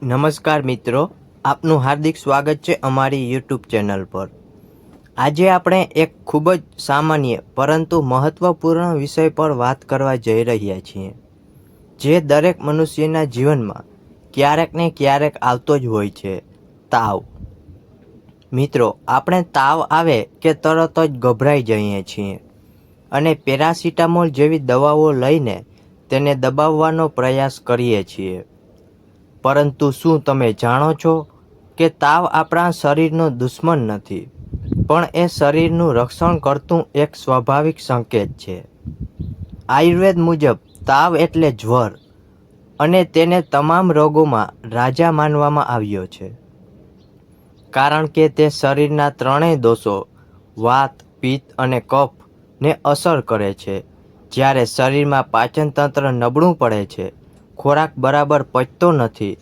નમસ્કાર મિત્રો, આપનું હાર્દિક સ્વાગત છે અમારી યુટ્યુબ ચેનલ પર. આજે આપણે એક ખૂબ જ સામાન્ય પરંતુ મહત્ત્વપૂર્ણ વિષય પર વાત કરવા જઈ રહ્યા છીએ, જે દરેક મનુષ્યના જીવનમાં ક્યારેક ને ક્યારેક આવતો જ હોય છે, તાવ. મિત્રો, આપણે તાવ આવે કે તરત જ ગભરાઈ જઈએ છીએ અને પેરાસિટામોલ જેવી દવાઓ લઈને તેને દબાવવાનો પ્રયાસ કરીએ છીએ. પરંતુ શું તમે જાણો છો કે તાવ આપણા શરીરનો દુશ્મન નથી, પણ એ શરીરનું રક્ષણ કરતું એક સ્વાભાવિક સંકેત છે. આયુર્વેદ મુજબ, તાવ એટલે જ્વર, અને તેને તમામ રોગોમાં રાજા માનવામાં આવ્યો છે. કારણ કે તે શરીરના ત્રણેય દોષો, વાત, પિત્ત અને કફને અસર કરે છે. જ્યારે શરીરમાં પાચનતંત્ર નબળું પડે છે, ખોરાક બરાબર પચતો નથી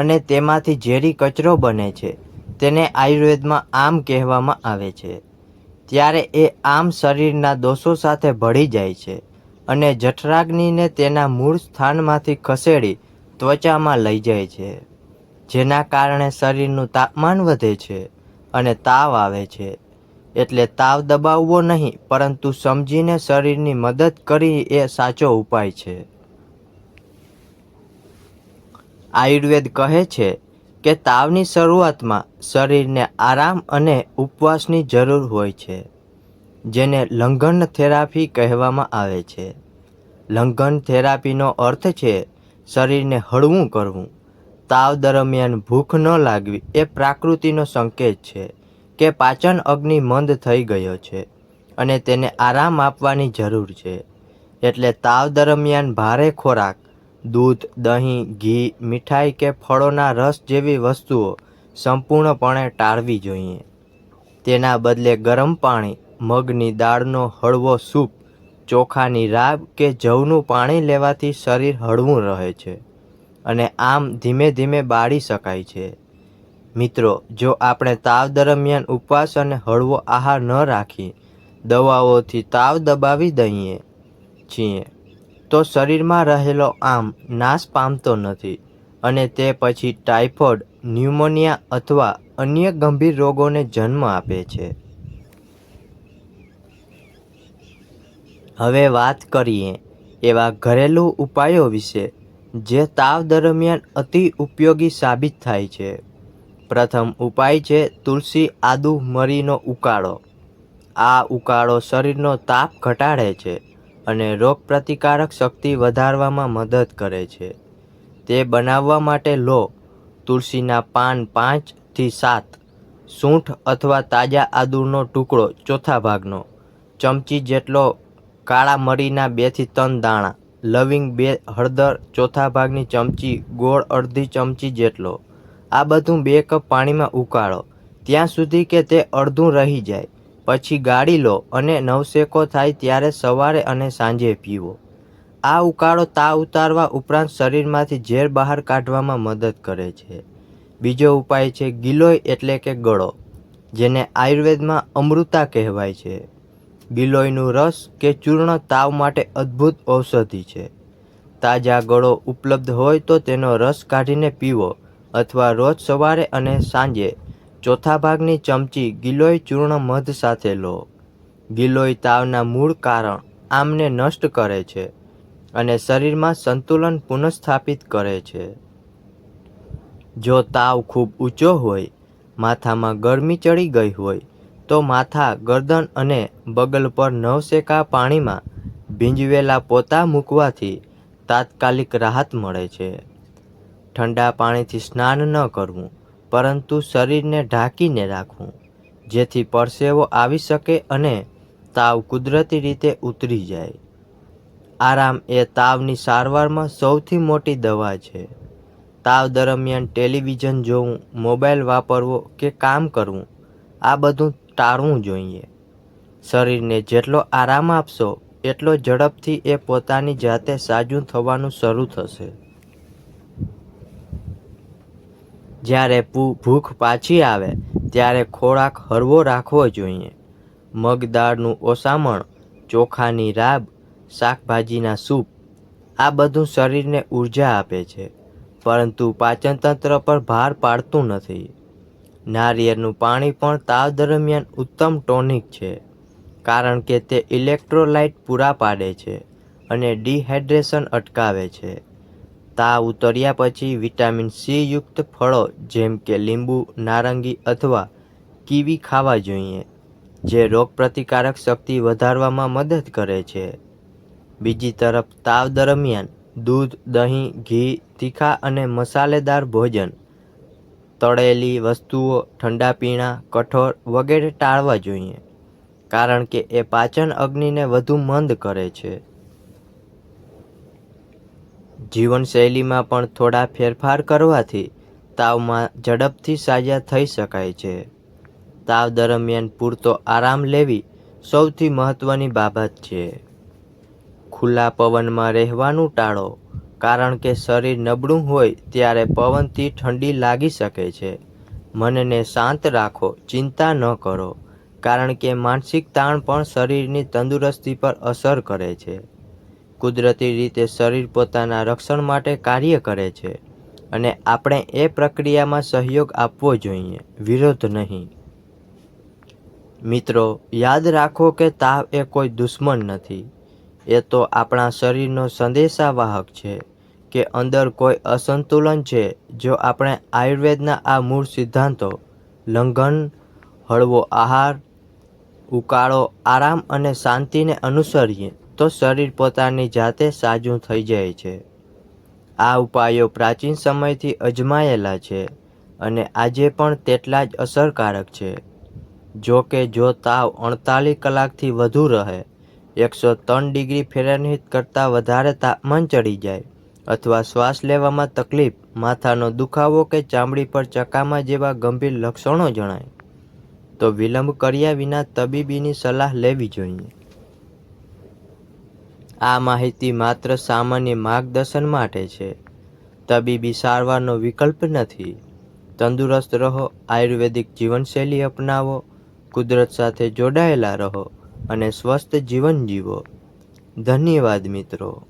અને તેમાંથી ઝેરી કચરો બને છે. તેને આયુર્વેદમાં આમ કહેવામાં આવે છે. ત્યારે એ આમ શરીરના દોષો સાથે ભળી જાય છે અને જઠરાગ્નિને તેના મૂળ સ્થાનમાંથી ખસેડી ત્વચામાં લઈ જાય છે. જેના કારણે શરીરનું તાપમાન વધે છે અને તાવ આવે છે. એટલે તાવ દબાવવો નહીં, પરંતુ સમજીને શરીરની મદદ કરી એ સાચો ઉપાય છે. આયુર્વેદ કહે છે કે તાવની શરૂઆતમાં શરીરને આરામ અને ઉપવાસની જરૂર હોય છે, જેને લંઘન થેરાપી કહેવામાં આવે છે. લંઘન થેરાપીનો અર્થ છે શરીરને હળવું કરવું. તાવ દરમિયાન ભૂખ ન લાગવી એ પ્રાકૃતિનો સંકેત છે કે પાચન અગ્નિ મંદ થઈ ગયો છે અને તેને આરામ આપવાની જરૂર છે. એટલે તાવ દરમિયાન ભારે ખોરાક દૂધ, દહીં, ઘી, મીઠાઈ કે ફળોના રસ જેવી વસ્તુઓ સંપૂર્ણપણે ટાળવી જોઈએ. તેના બદલે ગરમ પાણી, મગની દાળનો હળવો સૂપ, ચોખાની રાબ કે જવનું પાણી લેવાથી શરીર હળવું રહે છે અને આમ ધીમે ધીમે બાળી શકાય છે. મિત્રો, જો આપણે તાવ દરમિયાન ઉપવાસ અને હળવો આહાર ન રાખી દવાઓથી તાવ દબાવી દઈએ છીએ તો શરીરમાં રહેલો આમ નાશ પામતો નથી અને તે પછી ટાઇફોઇડ, ન્યુમોનિયા અથવા અન્ય ગંભીર રોગોને જન્મ આપે છે. હવે વાત કરીએ એવા ઘરેલું ઉપાયો વિશે, જે તાવ દરમિયાન અતિ ઉપયોગી સાબિત થાય છે. પ્રથમ ઉપાય છે તુલસી આદુ મરીનો ઉકાળો. આ ઉકાળો શરીરનો તાપ ઘટાડે છે. અને રોગપ્રતિકારક શક્તિ વધારવામાં મદદ કરે છે. તે બનાવવા માટે લો, તુલસીના પાન પાંચથી સાત, સૂંઠ અથવા તાજા આદુનો ટુકડો ચોથા ભાગનો, ચમચી જેટલો કાળા મરીના બેથી ત્રણ દાણા, લવિંગ બે હળદર ચોથા ભાગની ચમચી, ગોળ અડધી ચમચી જેટલો. આ બધું બે કપ પાણીમાં ઉકાળો. ત્યાં સુધી કે તે અડધું રહી જાય. પછી ગાળી લો અને નવશેકો થાય ત્યારે સવારે અને સાંજે પીવો. આ ઉકાળો તાવ ઉતારવા ઉપરાંત શરીરમાંથી ઝેર બહાર કાઢવામાં મદદ કરે છે. બીજો ઉપાય છે ગિલોય એટલે કે ગળો, જેને આયુર્વેદમાં અમૃતા કહેવાય છે. ગિલોયનું રસ કે ચૂર્ણ તાવ માટે અદ્ભુત ઔષધિ છે. તાજા ગળો ઉપલબ્ધ હોય તો તેનો રસ કાઢીને પીવો અથવા રોજ સવારે અને સાંજે ચોથા ભાગની ચમચી ગિલોય ચૂર્ણ મધ સાથે લો. ગિલોય તાવના મૂળ કારણ આમને નષ્ટ કરે છે અને શરીરમાં સંતુલન પુનઃસ્થાપિત કરે છે. જો તાવ ખૂબ ઊંચો હોય, માથામાં ગરમી ચડી ગઈ હોય, તો માથા, ગરદન અને બગલ પર નવશેકા પાણીમાં ભીંજવેલા પોતા મૂકવાથી તાત્કાલિક રાહત મળે છે. ઠંડા પાણીથી સ્નાન ન કરવું. પરંતુ શરીરને ઢાંકીને રાખવું, જેથી પરસેવો આવી શકે અને તાવ કુદરતી રીતે ઉતરી જાય. આરામ એ તાવની સારવારમાં સૌથી મોટી દવા છે. તાવ દરમિયાન ટેલિવિઝન જોવું, મોબાઈલ વાપરવો કે કામ કરવું, આ બધું ટાળવું જોઈએ. શરીરને જેટલો આરામ આપશો, એટલો ઝડપથી એ પોતાની જાતે સાજું થવાનું શરૂ થશે. જ્યારે ભૂખ પાછી આવે, ત્યારે ખોરાક હળવો રાખવો જોઈએ. મગ દાળનું ઓસામણ, ચોખાની રાબ, શાકભાજીના સૂપ, આ બધું શરીરને ઊર્જા આપે છે, પરંતુ પાચનતંત્ર પર ભાર પાડતું નથી. નારિયેળનું પાણી પણ તાવ દરમિયાન ઉત્તમ ટોનિક છે, કારણ કે તે ઇલેક્ટ્રોલાઇટ પૂરા પાડે છે અને ડિહાઇડ્રેશન અટકાવે છે. તાવ ઉતર્યા પછી વિટામિન સી યુક્ત ફળો જેમ કે લીંબુ, નારંગી અથવા કીવી ખાવા જોઈએ, જે રોગપ્રતિકારક શક્તિ વધારવામાં મદદ કરે છે. બીજી તરફ, તાવ દરમિયાન દૂધ, દહીં, ઘી, તીખા અને મસાલેદાર ભોજન, તળેલી વસ્તુઓ, ઠંડા પીણા, કઠોળ વગેરે ટાળવા જોઈએ, કારણ કે એ પાચન અગ્નિને વધુ મંદ કરે છે. જીવનશૈલીમાં પણ થોડા ફેરફાર કરવાથી તાવમાં ઝડપથી સાજા થઈ શકાય છે. તાવ દરમિયાન પૂરતો આરામ લેવી સૌથી મહત્ત્વની બાબત છે. ખુલ્લા પવનમાં રહેવાનું ટાળો, કારણ કે શરીર નબળું હોય ત્યારે પવનથી ઠંડી લાગી શકે છે. મનને શાંત રાખો, ચિંતા ન કરો, કારણ કે માનસિક તાણ પણ શરીરની તંદુરસ્તી પર અસર કરે છે. કુદરતી રીતે શરીર પોતાના રક્ષણ માટે કાર્ય કરે છે અને આપણે એ પ્રક્રિયામાં સહયોગ આપવો જોઈએ, વિરોધ નહીં. મિત્રો, યાદ રાખો કે તાવ એ કોઈ દુશ્મન નથી. એ તો આપણા શરીરનો સંદેશાવાહક છે કે અંદર કોઈ અસંતુલન છે જો આપણે આયુર્વેદના આ મૂળ સિદ્ધાંતો, લંઘન, હળવો આહાર, ઉકાળો, આરામ અને શાંતિને અનુસરીએ તો શરીર પોતાની જાતે સાજું થઈ જાય છે. આ ઉપાયો પ્રાચીન સમયથી અજમાયેલા છે અને આજે પણ તેટલા જ અસરકારક છે. જો કે જો તાવ અડતાલીસ કલાકથી વધુ રહે, એકસો ત્રણ ડિગ્રી ફેરનહીટ કરતાં વધારે તાપમાન ચડી જાય અથવા શ્વાસ લેવામાં તકલીફ, માથાનો દુખાવો કે ચામડી પર ચકામા જેવા ગંભીર લક્ષણો જણાય, તો વિલંબ કર્યા વિના તબીબીની સલાહ લેવી જોઈએ. આ માહિતી માત્ર સામાન્ય માર્ગદર્શન માટે છે. તબીબી સારવારનો વિકલ્પ નથી. તંદુરસ્ત રહો, આયુર્વેદિક જીવનશૈલી અપનાવો, કુદરત સાથે જોડાયેલા રહો અને સ્વસ્થ જીવન જીવો. ધન્યવાદ મિત્રો.